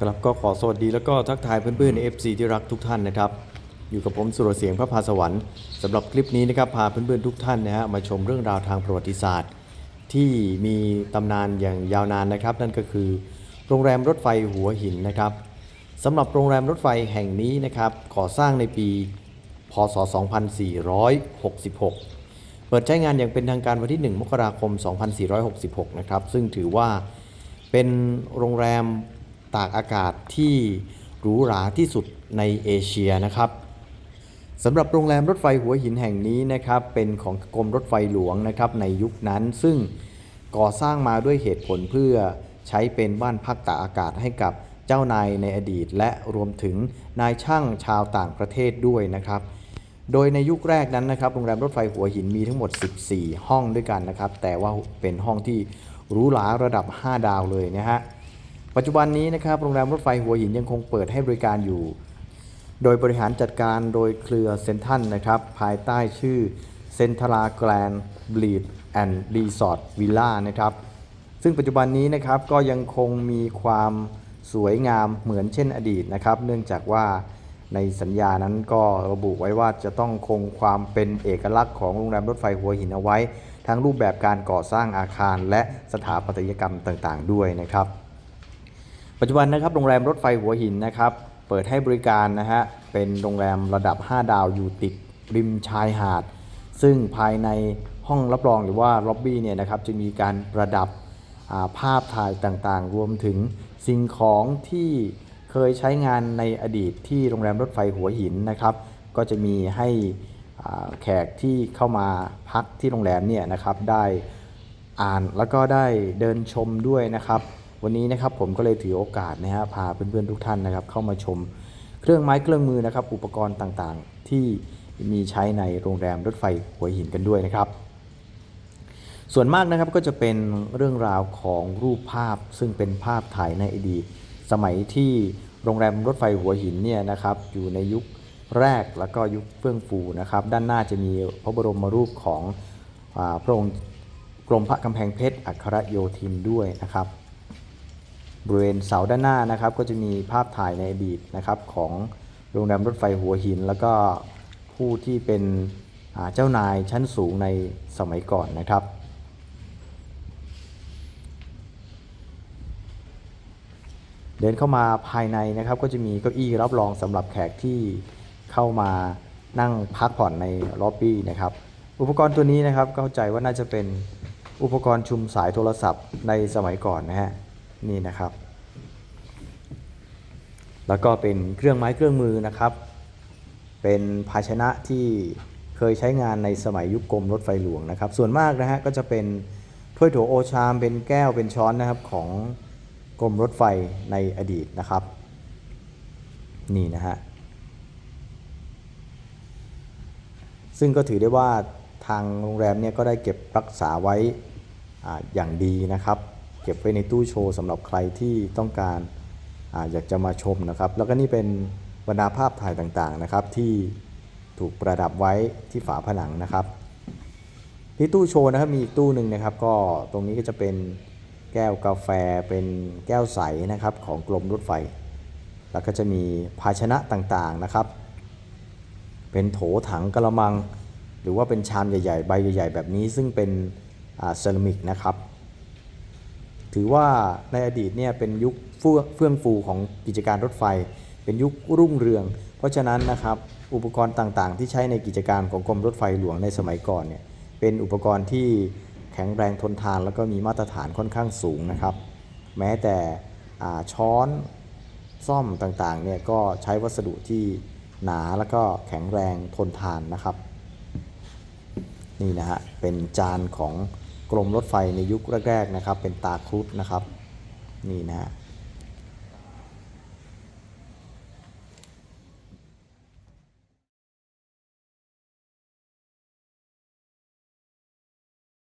ครับก็ขอสวัสดีแล้วก็ทักทายเพื่อนๆ FC ที่รักทุกท่านนะครับ อยู่กับผมสุรเสียงพระพาสวรรค์สำหรับคลิปนี้นะครับพาเพื่อนๆทุกท่านนะฮะมาชมเรื่องราวทางประวัติศาสตร์ ที่มีตำนานอย่างยาวนานนะครับ นั่นก็คือ โรงแรมรถไฟหัวหินนะครับสำหรับโรงแรมรถไฟแห่งนี้นะครับก่อสร้างในปี พศ 2466 เปิดใช้งานอย่างเป็นทางการวันที่ 1 มกราคม 2466 นะครับซึ่งถือว่าเป็นโรงแรม ตากอากาศที่หรูหราที่สุดในเอเชียนะครับสำหรับโรงแรมรถไฟหัวหินแห่งนี้นะครับเป็นของกรมรถไฟหลวงนะครับในยุคนั้นซึ่งก่อสร้างมาด้วยเหตุผลเพื่อใช้เป็นบ้านพักตากอากาศให้กับเจ้านายในอดีต และรวมถึงนายช่างชาวต่างประเทศด้วยนะครับ โดยในยุคแรกนั้นนะครับโรงแรมรถไฟหัวหินมีทั้งหมด 14 ห้องด้วยกันนะครับแต่ว่าเป็นห้องที่หรูหราระดับ 5 ดาวเลยนะฮะ ปัจจุบันนี้นะครับโรงแรมรถไฟหัวหินยังคงเปิดให้บริการอยู่ โดยบริหารจัดการโดยเครือเซนทันนะครับภายใต้ชื่อเซนทราแกรนบลีดแอนด์รีสอร์ทวิลล่านะครับซึ่งปัจจุบันนี้นะครับก็ยังคงมีความสวยงามเหมือนเช่นอดีตนะครับ เนื่องจากว่าในสัญญานั้นก็ระบุไว้ว่าจะต้องคงความเป็นเอกลักษณ์ของโรงแรมรถไฟหัวหินเอาไว้ ทั้งรูปแบบการก่อสร้างอาคารและสถาปัตยกรรมต่างๆ ด้วยนะครับ ปัจจุบันนะครับโรงแรมรถไฟหัวหินนะครับเปิดให้บริการนะฮะเป็นโรงแรมระดับ 5 ดาวอยู่ติดริมชายหาด ซึ่งภายในห้องรับรองหรือว่าล็อบบี้เนี่ยนะครับจะมีการประดับาภาพถ่ายต่างๆ รวมถึงสิ่งของที่เคยใช้งานในอดีตที่โรงแรมรถไฟหัวหินนะครับ ก็จะมีให้แขกที่เข้ามาพักที่โรงแรมเนี่ยนะครับได้อ่านแล้วก็ได้เดินชมด้วยนะครับ วันนี้นะครับผมก็เลยถือโอกาสนะฮะพาเพื่อนๆทุกท่านนะครับ เข้ามาชมเครื่องไม้เครื่องมือนะครับ อุปกรณ์ต่างๆ ที่มีใช้ในโรงแรมรถไฟหัวหินกันด้วยนะครับ ส่วนมากนะครับก็จะเป็นเรื่องราวของรูปภาพ ซึ่งเป็นภาพถ่ายในอดีตสมัยที่โรงแรมรถไฟหัวหินเนี่ยนะครับ อยู่ในยุคแรกแล้วก็ยุคเฟื่องฟูนะครับ ด้านหน้าจะมีพระบรมรูปของอพระองค์กรมพระกำแพงเพชรอัครโยธินด้วยนะครับ บริเวณเสาด้านหน้านะครับ ก็จะมีภาพถ่ายในอดีตนะครับของโรงแรมรถไฟหัวหิน แล้วก็ผู้ที่เป็นเจ้านายชั้นสูงในสมัยก่อนนะครับ เดินเข้ามาภายในนะครับ ก็จะมีเก้าอี้รับรองสำหรับแขกที่เข้ามานั่งพักผ่อนในล็อบบี้นะครับ อุปกรณ์ตัวนี้นะครับเข้าใจว่าน่าจะเป็นอุปกรณ์ชุมสายโทรศัพท์ในสมัยก่อนนะฮะ นี่นะครับ แล้วก็เป็นเครื่องไม้เครื่องมือนะครับ เป็นภาชนะที่เคยใช้งานในสมัยยุคกรมรถไฟหลวงนะครับ ส่วนมากนะฮะก็จะเป็นถ้วยโถโอชาม เป็นแก้วเป็นช้อนนะครับของกรมรถไฟในอดีตนะครับ นี่นะฮะซึ่งก็ถือได้ว่าทางโรงแรมเนี่ยก็ได้เก็บรักษาไว้ออย่างดีนะครับ ก็บไว้ในตู้โชว์สำหรับใครที่ต้องการอาอยากจะมาชมนะครับ แล้วก็นี่เป็นบรรดาภาพถ่ายต่างๆนะครับ ที่ถูกประดับไว้ที่ฝาผนังนะครับ ที่ตู้โชว์นะครับมีอีกตู้หนึ่งนะครับ ก็ตรงนี้ก็จะเป็นแก้วกาแฟเป็นแก้วใสนะครับของกรมรถไฟ แล้วก็จะมีภาชนะต่างๆนะครับ เป็นโถถังกระมัง หรือว่าเป็นชามใหญ่ๆ ใบใหญ่ ๆ แบบนี้ซึ่งเป็นเซรามิกนะครับ ถือว่าในอดีตเนี่ยเป็นยุคเฟื่องฟูของกิจการรถไฟ เป็นยุครุ่งเรือง เพราะฉะนั้นนะครับอุปกรณ์ต่างๆ ที่ใช้ในกิจการของกรมรถไฟหลวงในสมัยก่อนเนี่ยเป็นอุปกรณ์ที่แข็งแรงทนทานแล้วก็มีมาตรฐานค่อนข้างสูงนะครับ แม้แต่ช้อนซ่อมต่างๆเนี่ยก็ใช้วัสดุที่หนาแล้วก็แข็งแรงทนทานนะครับ นี่นะฮะเป็นจานของ กรมรถไฟในยุคแรกๆนะครับ เป็นตาครุฑนะครับนี่นะฮะ